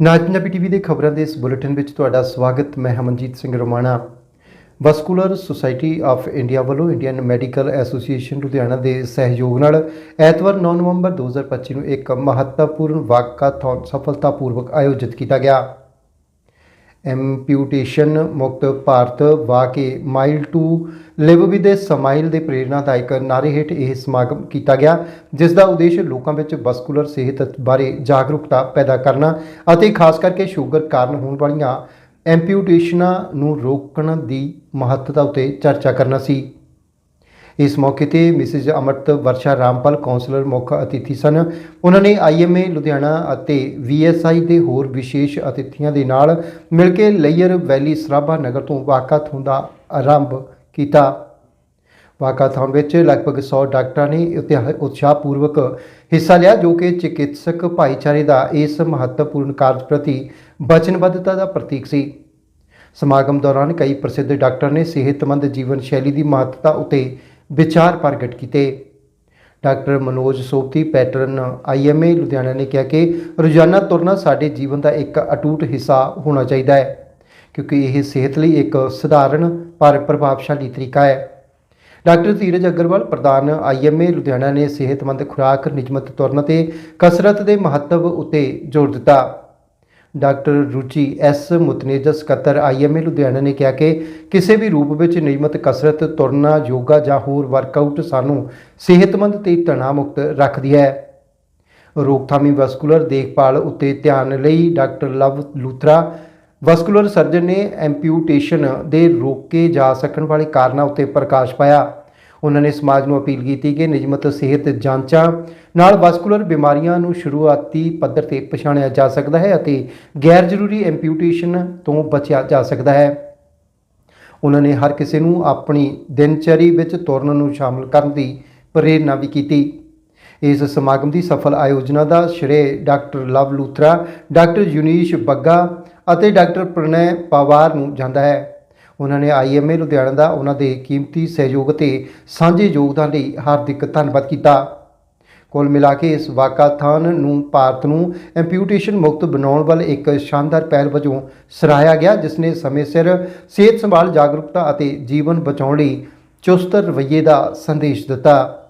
ਨਾਜ Punjabi TV ਦੇ ਖਬਰਾਂ ਦੇ ਇਸ ਬੁਲੇਟਿਨ ਵਿੱਚ ਤੁਹਾਡਾ ਸਵਾਗਤ। ਮੈਂ Hamanjit Singh Romana. Vascular society of India ਵੱਲੋਂ ਇੰਡੀਅਨ ਮੈਡੀਕਲ ਐਸੋਸੀਏਸ਼ਨ ਲੁਧਿਆਣਾ ਦੇ ਸਹਿਯੋਗ ਨਾਲ ਐਤਵਾਰ 9 ਨਵੰਬਰ 2025 ਨੂੰ ਇੱਕ ਮਹੱਤਵਪੂਰਨ ਵਾਕਾਥੌਨ ਸਫਲਤਾਪੂਰਵਕ ਆਯੋਜਿਤ ਕੀਤਾ ਗਿਆ। ਐਮਪਿਊਟੇਸ਼ਨ ਮੁਕਤ Bharat walk a mile to live with a smile ਦੇ ਪ੍ਰੇਰਨਾਦਾਇਕ ਨਾਰੇ ਹੇਠ ਇਹ ਸਮਾਗਮ ਕੀਤਾ ਗਿਆ, ਜਿਸ ਦਾ ਉਦੇਸ਼ ਲੋਕਾਂ ਵਿੱਚ ਵਸਕੂਲਰ ਸਿਹਤ ਬਾਰੇ ਜਾਗਰੂਕਤਾ ਪੈਦਾ ਕਰਨਾ ਅਤੇ ਖਾਸ ਕਰਕੇ ਸ਼ੂਗਰ ਕਾਰਨ ਹੋਣ ਵਾਲੀਆਂ ਐਮਪਿਊਟੇਸ਼ਨਾਂ ਨੂੰ ਰੋਕਣ ਦੀ ਮਹੱਤਤਾ ਉਤੇ ਚਰਚਾ ਕਰਨਾ ਸੀ। ਇਸ ਮੌਕੇ ਤੇ ਮਿਸਿਸ ਅਮਰਤ ਵਰਸ਼ਾ ਰਾਮਪਾਲ ਕਾਉਂਸਲਰ ਮੁੱਖ ਅਤਿਥੀ ਸਨ। ਉਹਨਾਂ ਨੇ ਆਈਐਮਏ ਲੁਧਿਆਣਾ ਅਤੇ ਵੀਐਸਆਈ ਦੇ ਹੋਰ ਵਿਸ਼ੇਸ਼ ਅਤਿਥੀਆਂ ਦੇ ਨਾਲ ਮਿਲ ਕੇ ਲੇਅਰ ਵੈਲੀ ਸਰਾਭਾ ਨਗਰ ਤੋਂ ਵਾਕਾਥੌਨ ਦਾ ਆਰੰਭ ਕੀਤਾ। ਵਾਕਾਥੌਨ ਵਿੱਚ ਲਗਭਗ 100 ਡਾਕਟਰਾਂ ਨੇ ਉਤਿਆਹ- ਉਤਸ਼ਾਹਪੂਰਵਕ ਹਿੱਸਾ ਲਿਆ, ਜੋ ਕਿ ਚਿਕਿਤਸਕ ਭਾਈਚਾਰੇ ਦਾ ਇਸ ਮਹੱਤਵਪੂਰਨ ਕਾਰਜ ਪ੍ਰਤੀ ਵਚਨਬੱਧਤਾ ਦਾ ਪ੍ਰਤੀਕ ਸੀ। ਸਮਾਗਮ ਦੌਰਾਨ ਕਈ ਪ੍ਰਸਿੱਧ ਡਾਕਟਰ ਨੇ ਸਿਹਤਮੰਦ ਜੀਵਨ ਸ਼ੈਲੀ ਦੀ ਮਹੱਤਤਾ ਉਤੇ ਵਿਚਾਰ ਪ੍ਰਗਟ ਕੀਤੇ। Doctor Manoj Sopti, patron IMA Ludhiana ਨੇ ਕਿਹਾ ਕਿ ਰੋਜ਼ਾਨਾ ਤੁਰਨਾ ਸਾਡੇ ਜੀਵਨ ਦਾ ਇੱਕ ਅਟੁੱਟ ਹਿੱਸਾ ਹੋਣਾ ਚਾਹੀਦਾ ਹੈ, ਕਿਉਂਕਿ ਇਹ ਸਿਹਤ ਲਈ ਇੱਕ ਸਧਾਰਨ ਪਰ ਪ੍ਰਭਾਵਸ਼ਾਲੀ ਤਰੀਕਾ ਹੈ। ਡਾਕਟਰ ਧੀਰਜ ਅਗਰਵਾਲ, ਪ੍ਰਧਾਨ ਆਈਐਮਏ ਲੁਧਿਆਣਾ ਨੇ ਸਿਹਤਮੰਦ ਖੁਰਾਕ, ਨਿਯਮਤ ਤੁਰਨ ਤੇ ਕਸਰਤ ਦੇ ਮਹੱਤਵ ਉੱਤੇ ਜ਼ੋਰ ਦਿੱਤਾ। ਡਾਕਟਰ ਰੁਚੀ ਐਸ ਮੁਤਨੇਜਾ ਸਕੱਤਰ ਆਈਐਮਏ ਲੁਧਿਆਣਾ ਨੇ ਕਿਹਾ ਕਿ ਕਿਸੇ ਵੀ ਰੂਪ ਵਿੱਚ ਨਿਯਮਤ ਕਸਰਤ, ਤੁਰਨਾ, ਯੋਗਾ ਜਾਂ ਹੋਰ ਵਰਕਆਊਟ ਸਾਨੂੰ ਸਿਹਤਮੰਦ ਤੇ ਤਣਾਅ ਮੁਕਤ ਰੱਖਦੀ ਹੈ। ਰੋਕਥਾਮੀ ਵਸਕੂਲਰ ਦੇਖਭਾਲ ਉੱਤੇ ਧਿਆਨ ਲਈ doctor Luv Luthra, vascular surgeon ਨੇ ਐਮਪਿਊਟੇਸ਼ਨ ਦੇ ਰੋਕੇ ਜਾ ਸਕਣ ਵਾਲੇ ਕਾਰਨਾਂ ਉੱਤੇ ਪ੍ਰਕਾਸ਼ ਪਾਇਆ। ਉਹਨਾਂ ਨੇ ਸਮਾਜ ਨੂੰ ਅਪੀਲ ਕੀਤੀ ਕਿ ਨਿਯਮਤ ਸਿਹਤ ਜਾਂਚਾਂ ਨਾਲ ਵਾਸਕੂਲਰ ਬਿਮਾਰੀਆਂ ਨੂੰ ਸ਼ੁਰੂਆਤੀ ਪੱਧਰ ਤੇ ਪਛਾਣਿਆ ਜਾ ਸਕਦਾ ਹੈ ਅਤੇ ਗੈਰ ਜ਼ਰੂਰੀ ਐਮਪਿਊਟੇਸ਼ਨ ਤੋਂ ਬਚਿਆ ਜਾ ਸਕਦਾ ਹੈ। ਉਹਨਾਂ ਨੇ ਹਰ ਕਿਸੇ ਨੂੰ ਆਪਣੀ ਦਿਨਚਰੀ ਵਿੱਚ ਤੁਰਨ ਨੂੰ ਸ਼ਾਮਲ ਕਰਨ ਦੀ ਪ੍ਰੇਰਨਾ ਵੀ ਕੀਤੀ। ਇਸ ਸਮਾਗਮ ਦੀ ਸਫਲ ਆਯੋਜਨਾ ਦਾ ਸ਼੍ਰੇ ਡਾਕਟਰ ਲਵ ਲੂਥਰਾ, ਡਾਕਟਰ ਯੂਨੀਸ਼ ਬੱਗਾ ਅਤੇ ਡਾਕਟਰ ਪ੍ਰਣੈ ਪਵਾਰ ਨੂੰ ਜਾਂਦਾ ਹੈ। ਉਹਨਾਂ ਨੇ ਆਈਐਮਏ ਲੁਧਿਆਣਾ ਦਾ ਉਹਨਾਂ ਦੇ ਕੀਮਤੀ ਸਹਿਯੋਗ ਤੇ ਸਾਂਝੇ ਯੋਗਦਾਨ ਲਈ ਹਾਰਦਿਕ ਧੰਨਵਾਦ ਕੀਤਾ। ਕੁੱਲ ਮਿਲਾ ਕੇ ਇਸ ਵਾਕਾਥਾਨ ਨੂੰ ਭਾਰਤ ਨੂੰ ਐਮਪਿਊਟੇਸ਼ਨ ਮੁਕਤ ਬਣਾਉਣ ਵੱਲ ਇੱਕ ਸ਼ਾਨਦਾਰ ਪਹਿਲ ਵਜੋਂ ਸਰਾਹਿਆ ਗਿਆ, ਜਿਸ ਨੇ ਸਮੇਂ ਸਿਰ ਸਿਹਤ ਸੰਭਾਲ, ਜਾਗਰੂਕਤਾ ਅਤੇ ਜੀਵਨ ਬਚਾਉਣ ਲਈ ਚੁਸਤ ਰਵੱਈਏ ਦਾ ਸੰਦੇਸ਼ ਦਿੱਤਾ।